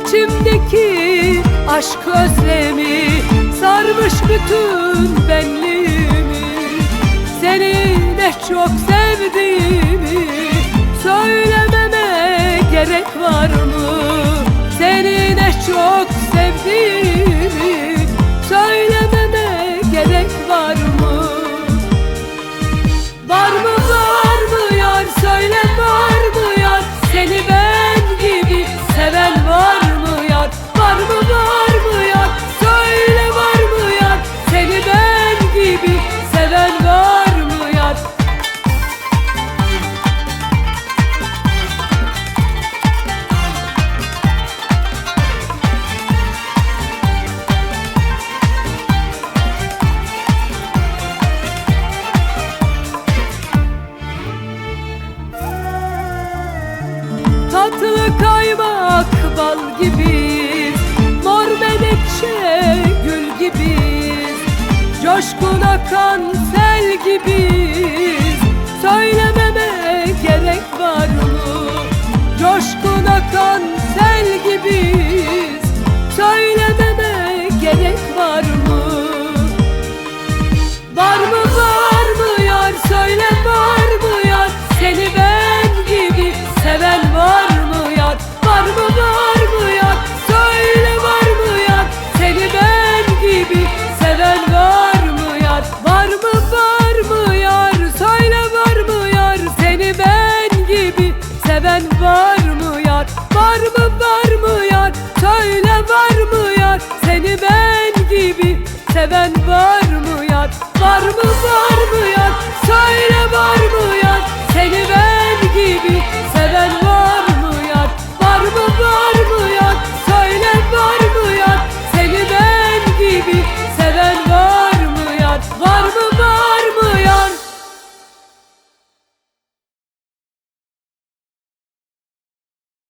içimdeki aşk özlemi sarmış bütün benliğimi Seni ne çok sevdiğimi söylememe gerek var mı? Seni ne çok sevdiğimi söyle Tatlı kaymak bal gibi aşkına kan sel gibiyiz. Söylememe gerek seven